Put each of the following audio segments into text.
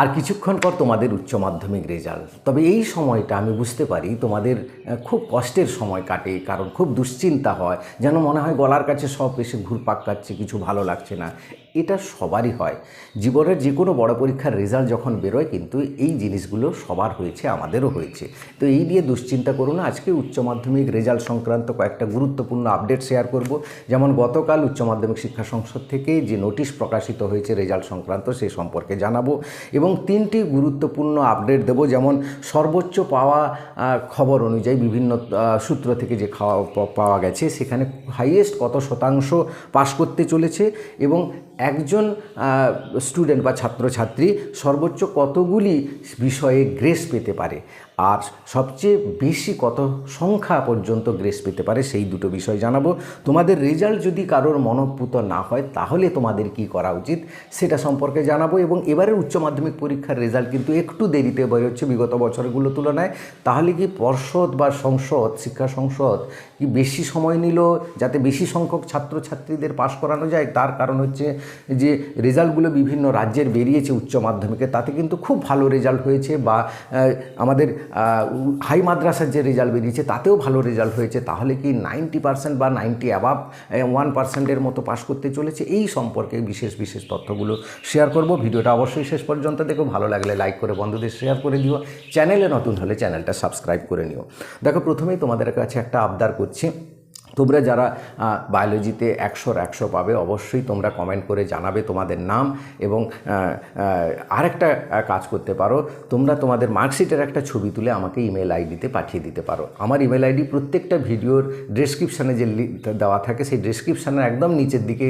আর কিছুক্ষণ পর তোমাদের উচ্চ মাধ্যমিক রেজাল্ট তবে এই সময়টা আমি বুঝতে পারি তোমাদের খুব কষ্টের সময় কাটে, কারণ খুব দুশ্চিন্তা হয়, যেন মনে হয় গলার কাছে সব এসে ঘুরপাক কাটছে কিছু ভালো লাগছে না। এটা সবারই হয়। জীবনের যে কোনো বড় পরীক্ষার রেজাল্ট যখন বেরোয় কিন্তু এই জিনিসগুলো সবার হয়েছে, আমাদেরও হয়েছে। তো এই নিয়ে দুশ্চিন্তা করো না, আজকে উচ্চ মাধ্যমিক রেজাল্ট সংক্রান্ত কয়েকটা গুরুত্বপূর্ণ আপডেট শেয়ার করব। যেমন গতকাল উচ্চ মাধ্যমিক শিক্ষা সংসদ থেকে যে নোটিশ প্রকাশিত হয়েছে রেজাল্ট সংক্রান্ত, সে সম্পর্কে জানাব। এবং তিনটি গুরুত্বপূর্ণ আপডেট দেব, যেমন সর্বোচ্চ পাওয়া খবর অনুযায়ী বিভিন্ন সূত্র থেকে যে খাওয়া পাওয়া গেছে, সেখানে হাইয়েস্ট কত শতাংশ পাশ করতে চলেছে এবং একজন স্টুডেন্ট বা ছাত্রছাত্রী সর্বোচ্চ কতগুলি বিষয়ে গ্রেস পেতে পারে। আর সবচেয়ে বেশি কত সংখ্যা পর্যন্ত গ্রেস পেতে পারে সেই দুটো বিষয় জানাব। তোমাদের রেজাল্ট যদি কারোর মনপুত না হয়, তাহলে তোমাদের কি করা উচিত সেটা সম্পর্কে জানাব এবং এবারের উচ্চ মাধ্যমিক পরীক্ষার রেজাল্ট কিন্তু একটু দেরিতে বেরোচ্ছে বিগত বছরগুলো তুলনায়। তাহলে কি পর্ষদ বা সংসদ, শিক্ষা সংসদ কি বেশি সময় নিল যাতে বেশি সংখ্যক ছাত্রছাত্রীদের পাশ করানো যায়? তার কারণ হচ্ছে যে রেজাল্টগুলো বিভিন্ন রাজ্যের বেরিয়েছে উচ্চ মাধ্যমিকে, তাতে কিন্তু খুব ভালো রেজাল্ট হয়েছে বা আমাদের হাই মাদ্রাসার যে রেজাল্ট বেরিয়েছে, তাতেও ভালো রেজাল্ট হয়েছে। তাহলে কি নাইনটি পার্সেন্ট বা নাইনটি অ্যাবাভ ওয়ান পার্সেন্টের মতো পাশ করতে চলেছে? এই সম্পর্কে বিশেষ বিশেষ তথ্যগুলো শেয়ার করব। ভিডিওটা অবশ্যই শেষ পর্যন্ত দেখো। ভালো লাগলে লাইক করে বন্ধুদের শেয়ার করে দিও। চ্যানেলে নতুন হলে চ্যানেলটা সাবস্ক্রাইব করে নিও। দেখো, প্রথমেই তোমাদের কাছে একটা আবদার করছি। তোমরা যারা বায়োলজিতে একশোর একশো পাবে, অবশ্যই তোমরা কমেন্ট করে জানাবে তোমাদের নাম এবং আরেকটা কাজ করতে পারো। তোমরা তোমাদের মার্কশিটের একটা ছবি তুলে আমাকে ইমেল আইডিতে পাঠিয়ে দিতে পারো। আমার ইমেল আইডি প্রত্যেকটা ভিডিওর ডেসক্রিপশানে যে দেওয়া থাকে, সেই ডেসক্রিপশানের একদম নিচের দিকে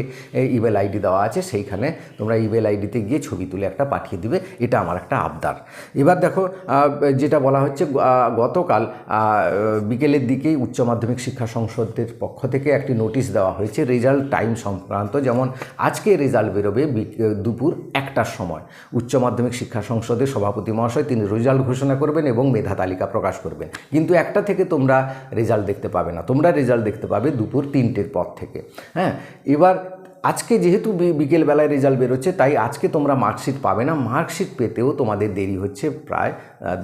ইমেল আইডি দেওয়া আছে। সেইখানে তোমরা ইমেল আইডিতে গিয়ে ছবি তুলে একটা পাঠিয়ে দিবে। এটা আমার একটা আবদার। এবার দেখো যেটা বলা হচ্ছে গতকাল বিকেলের দিকেই উচ্চ মাধ্যমিক শিক্ষা সংসদের পক্ষ থেকে একটি নোটিশ দেওয়া হয়েছে, রেজাল্ট টাইম সংক্রান্ত। যেমন, আজকে রেজাল্ট বেরোবে দুপুর একটার সময়। উচ্চ মাধ্যমিক শিক্ষা সংসদের সভাপতি মহাশয় তিনি রেজাল্ট ঘোষণা করবেন এবং মেধা তালিকা প্রকাশ করবেন। কিন্তু একটা থেকে তোমরা রেজাল্ট দেখতে পাবে না। তোমরা রেজাল্ট দেখতে পাবে দুপুর তিনটের পর থেকে। হ্যাঁ এবার আজকে যেহেতু বিকেলবেলায় রেজাল্ট বেরোচ্ছে, তাই আজকে তোমরা মার্কশিট পাবে না। মার্কশিট পেতেও তোমাদের দেরি হচ্ছে প্রায়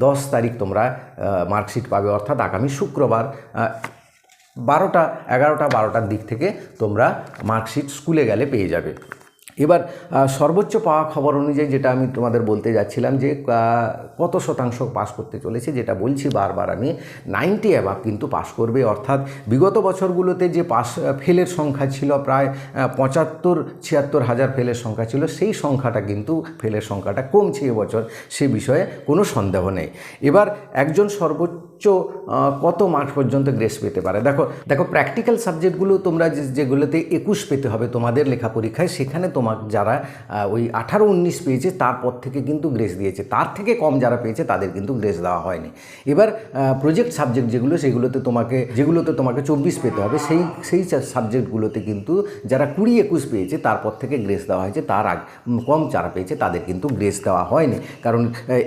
দশ তারিখ তোমরা মার্কশিট পাবে। অর্থাৎ আগামী শুক্রবার বারোটা, এগারোটা, বারোটার দিক থেকে তোমরা মার্কশিট স্কুলে গেলে পেয়ে যাবে। এবার সর্বোচ্চ পাওয়া খবর অনুযায়ী যেটা আমি তোমাদের বলতে যাচ্ছিলাম যে কত শতাংশ পাস করতে চলেছে যেটা বলছি বারবার আমি নাইনটি অ্যাবাভ কিন্তু পাস করবে। অর্থাৎ বিগত বছরগুলোতে যে পাস ফেলের সংখ্যা ছিল প্রায় পঁচাত্তর, ছিয়াত্তর হাজার ফেলের সংখ্যা ছিল, সেই সংখ্যাটা কিন্তু ফেলের সংখ্যাটা কমছে এবছর, সে বিষয়ে কোনো সন্দেহ নেই। এবার একজন সর্বোচ্চ আহ, কত মার্কস পর্যন্ত গ্রেস পেতে পারে? দেখো দেখো প্র্যাকটিক্যাল সাবজেক্টগুলো তোমরা যেগুলোতে একুশ পেতে হবে তোমাদের লেখা পরীক্ষায় সেখানে তোমার যারা ওই আঠারো উনিশ পেয়েছে তারপর থেকে কিন্তু গ্রেস দিয়েছে। তার থেকে কম যারা পেয়েছে তাদের কিন্তু গ্রেস দেওয়া হয়নি। এবার প্রজেক্ট সাবজেক্ট যেগুলো সেগুলোতে তোমাকে যেগুলোতে তোমাকে চব্বিশ পেতে হবে সেই সেই সাবজেক্টগুলোতে কিন্তু যারা কুড়ি একুশ পেয়েছে তারপর থেকে গ্রেস দেওয়া হয়েছে তার আগ কম যারা পেয়েছে তাদের কিন্তু গ্রেস দেওয়া হয়নি। কারণ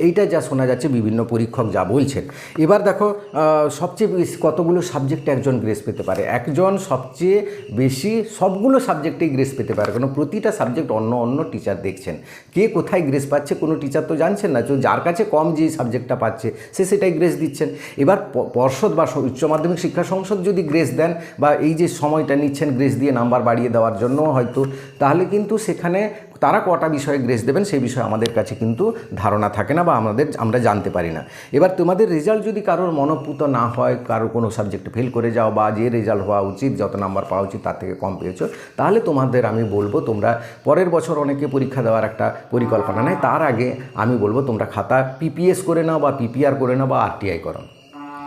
এইটা যা শোনা যাচ্ছে বিভিন্ন পরীক্ষক যা বলছেন। এবার দেখো আহ, সবচেয়ে বেশি কতগুলো সাবজেক্টে একজন গ্রেস পেতে পারে? একজন সবচেয়ে বেশি সবগুলো সাবজেক্টেই গ্রেস পেতে পারে। কারণ প্রতিটা সাবজেক্ট অন্য অন্য টিচার দেখছেন। কে কোথায় গ্রেস পাচ্ছে কোনো টিচার তো জানছেন না। তো যার কাছে কম যে সাবজেক্টটা পাচ্ছে সে সেটাই গ্রেস দিচ্ছেন। এবার পর্ষদ বা উচ্চ মাধ্যমিক শিক্ষা সংসদ যদি গ্রেস দেন বা এই যে সময়টা নিচ্ছেন গ্রেস দিয়ে নাম্বার বাড়িয়ে দেওয়ার জন্য হয়তো তাহলে কিন্তু সেখানে তারা কটা বিষয়ে গ্রেস দেবেন সেই বিষয়ে আমাদের কাছে কিন্তু ধারণা থাকে না বা আমাদের, আমরা জানতে পারি না। এবার তোমাদের রেজাল্ট যদি কারোর মনপুত না হয় কারও কোনো সাবজেক্ট ফেল করে যাও বা যে রেজাল্ট হওয়া উচিত, যত নাম্বার পাওয়া উচিত তার থেকে কম পেয়েছ, তাহলে তোমাদের আমি বলব তোমরা পরের বছর অনেকে পরীক্ষা দেওয়ার একটা পরিকল্পনা নেয়, তার আগে আমি বলব তোমরা খাতা পিপিএস করে নাও বা পিপিআর করে নাও বা আরটিআই করো।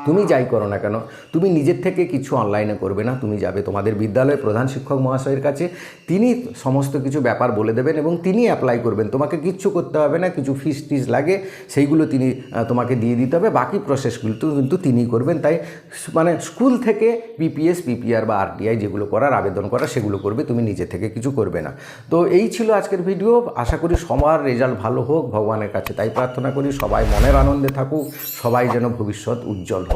তুমি যাই করো না কেন? তুমি নিজের থেকে কিছু অনলাইনে করবে না, তুমি যাবে তোমাদের বিদ্যালয়ের প্রধান শিক্ষক মহাশয়ের কাছে, তিনি সমস্ত কিছু ব্যাপার বলে দেবেন এবং তিনি অ্যাপ্লাই করবেন। তোমাকে কিচ্ছু করতে হবে না, কিছু ফিস টিস লাগে, সেইগুলো তিনি তোমাকে দিয়ে দিতে হবে, বাকি প্রসেসগুলো কিন্তু তিনিই করবেন। তাই মানে স্কুল থেকে পিপিএস পিপিআর বা আরটিআই যেগুলো করার আবেদন করা সেগুলো করবে, তুমি নিজে থেকে কিছু করবে না। তো এই ছিল আজকের ভিডিও আশা করি সবার রেজাল্ট ভালো হোক, ভগবানের কাছে তাই প্রার্থনা করি, সবাই মনের আনন্দে থাকুক, সবাই যেন ভবিষ্যৎ উজ্জ্বল হোক।